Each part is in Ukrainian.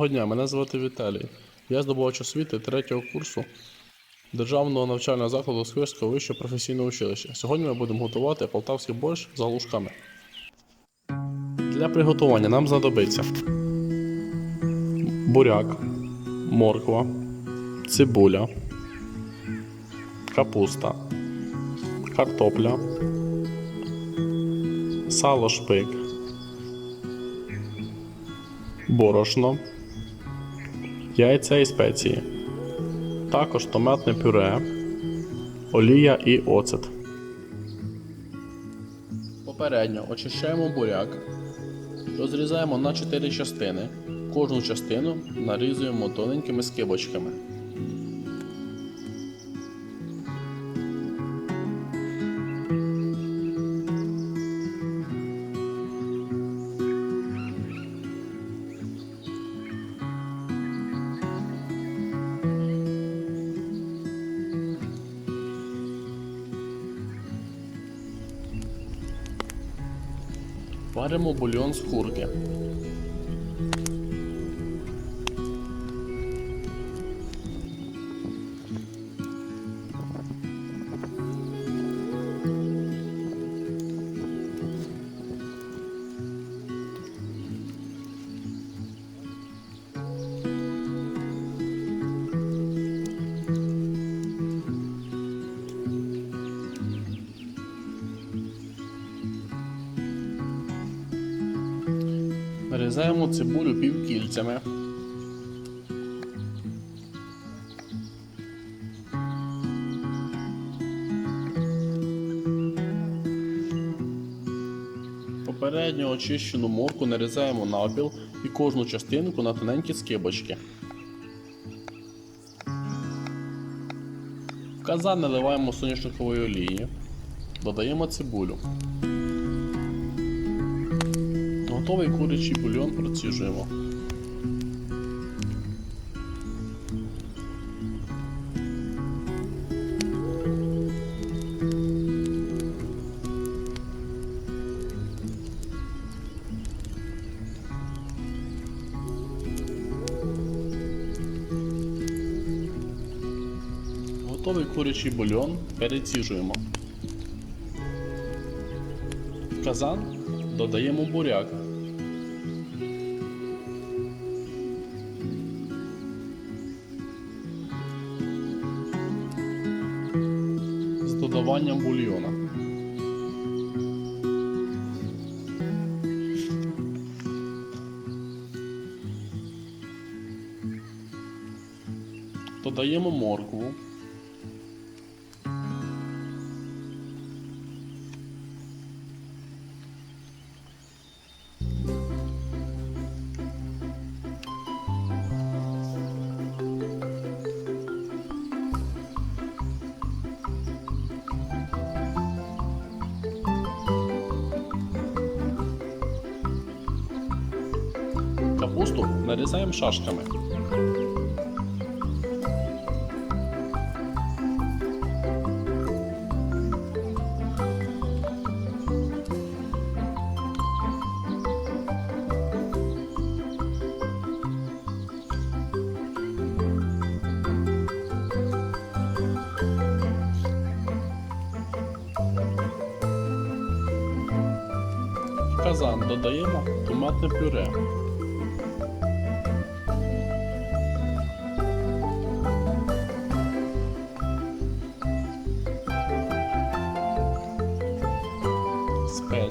Доброго дня, мене звати Віталій. Я здобувач освіти третього курсу Державного навчального закладу Сквирського вищого професійного училища. Сьогодні ми будемо готувати полтавський борщ з галушками. Для приготування нам знадобиться буряк, морква, цибуля, капуста, картопля, сало шпик, борошно, яйця і спеції, також томатне пюре, олія і оцет. Попередньо очищаємо буряк, розрізаємо на 4 частини. Кожну частину нарізуємо тоненькими скибочками. Варимо бульйон з курки. Нарізаємо цибулю півкільцями. Попередньо очищену морку нарізаємо навпіл і кожну частинку на тоненькі скибочки. В казан наливаємо соняшникової олії. Додаємо цибулю. Готовий курячий бульйон проціжуємо. Готовий курячий бульйон переціжуємо. В казан додаємо буряк. З бульйона. Додаємо моркву. Капусту нарізаємо шашками. Казан додаємо томатне пюре. В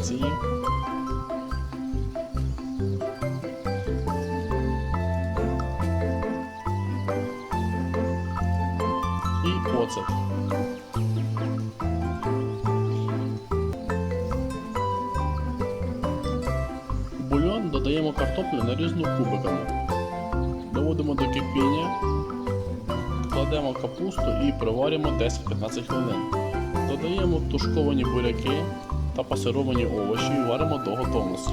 бульйон додаємо картоплю нарізну кубиками. Доводимо до кипіння, кладемо капусту і проваримо 10-15 хвилин. Додаємо тушковані буряки та пасировані овочі і варимо до готовності.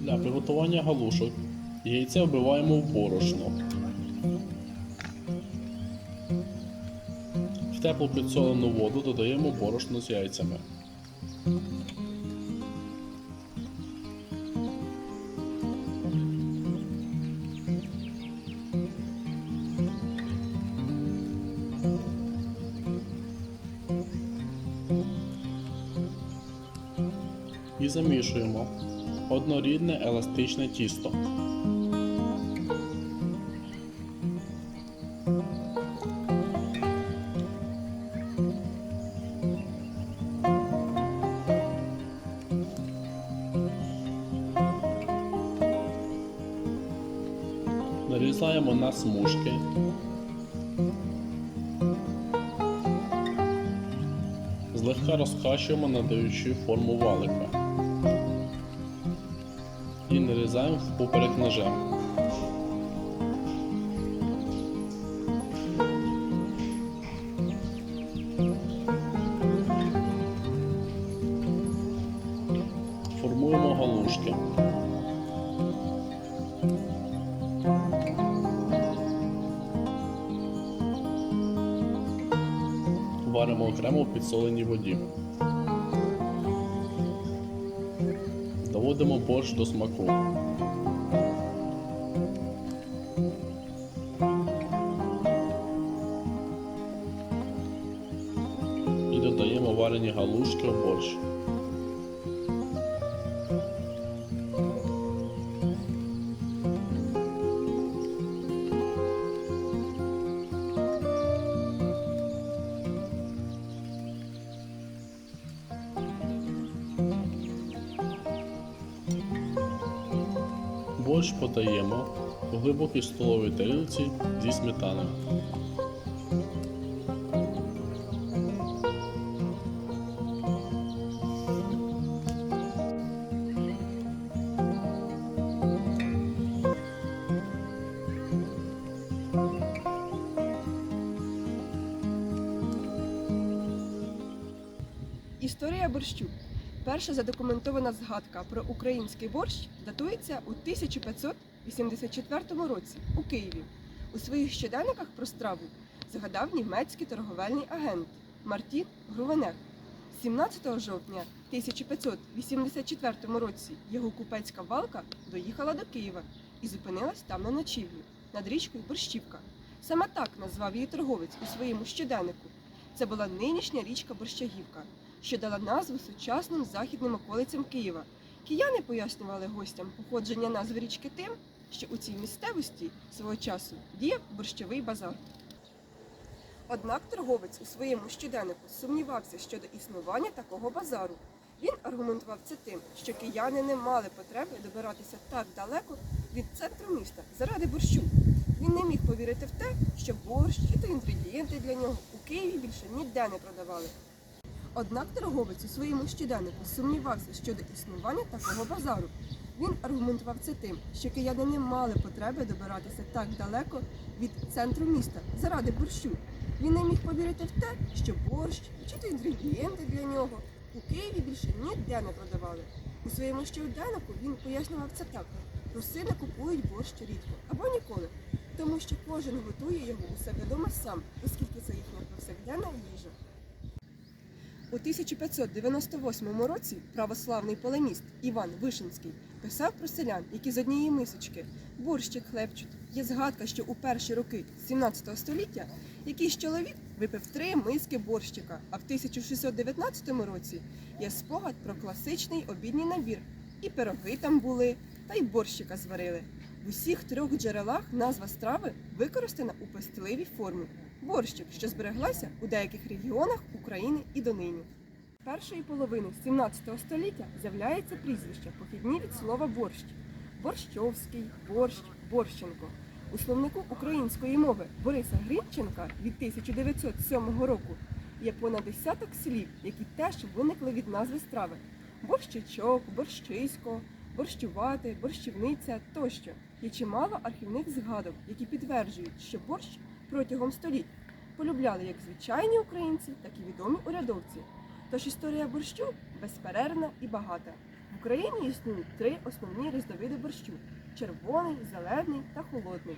Для приготування галушок яйця вбиваємо в борошно. теплу підсолену воду додаємо борошно з яйцями. І замішуємо однорідне еластичне тісто. Нарізаємо на смужки. Злегка розкачуємо, надаючи форму валика. Нарізаємо впоперек ножем. Формуємо галушки. Варимо окремо в підсоленій воді. Доводимо борщ до смаку. І додаємо варені галушки в борщ. Борщ подаємо у глибокій столовій тарілці зі сметаною. Історія борщу. Перша задокументована згадка про український борщ датується у 1584 році у Києві. У своїх щоденниках про страву згадав німецький торговельний агент Мартін Грувенек. 17 жовтня 1584 році його купецька валка доїхала до Києва і зупинилась там на ночівлю над річкою Борщівка. Саме так назвав її торговець у своєму щоденнику. Це була нинішня річка Борщагівка, що дала назву сучасним західним околицям Києва. Кияни пояснювали гостям походження назви річки тим, що у цій місцевості свого часу діяв борщовий базар. Однак торговець у своєму щоденнику сумнівався щодо існування такого базару. Він аргументував це тим, що кияни не мали потреби добиратися так далеко від центру міста заради борщу. Він не міг повірити в те, що борщ і то інгредієнти для нього у Києві більше ніде не продавали. Однак торговець у своєму щоденнику сумнівався щодо існування такого базару. Він аргументував це тим, що кияни не мали потреби добиратися так далеко від центру міста заради борщу. Він не міг повірити в те, що борщ чи то інгредієнти для нього у Києві більше ніде не продавали. У своєму щоденнику він пояснював це так: русини купують борщ рідко або ніколи, тому що кожен готує його у себе вдома сам, оскільки це їхня повсякденна їжа. У 1598 році православний полеміст Іван Вишинський писав про селян, які з однієї мисочки борщик хлебчуть. Є згадка, що у перші роки 17 століття якийсь чоловік випив три миски борщика, а в 1619 році є спогад про класичний обідній набір. І пироги там були, та й борщика зварили. В усіх трьох джерелах назва страви використана у пестливій формі борщик, що збереглася у деяких регіонах України і донині. Першої половини 17 століття з'являється прізвище, похідні від слова борщ. Борщовський, борщ, борщенко. У словнику української мови Бориса Грінченка від 1907 року є понад десяток слів, які теж виникли від назви страви: борщичок, борщисько, борщувати, борщівниця тощо. Є чимало архівних згадок, які підтверджують, що борщ протягом століть полюбляли як звичайні українці, так і відомі урядовці. Тож історія борщу безперервна і багата. В Україні існують три основні різновиди борщу: червоний, зелений та холодний.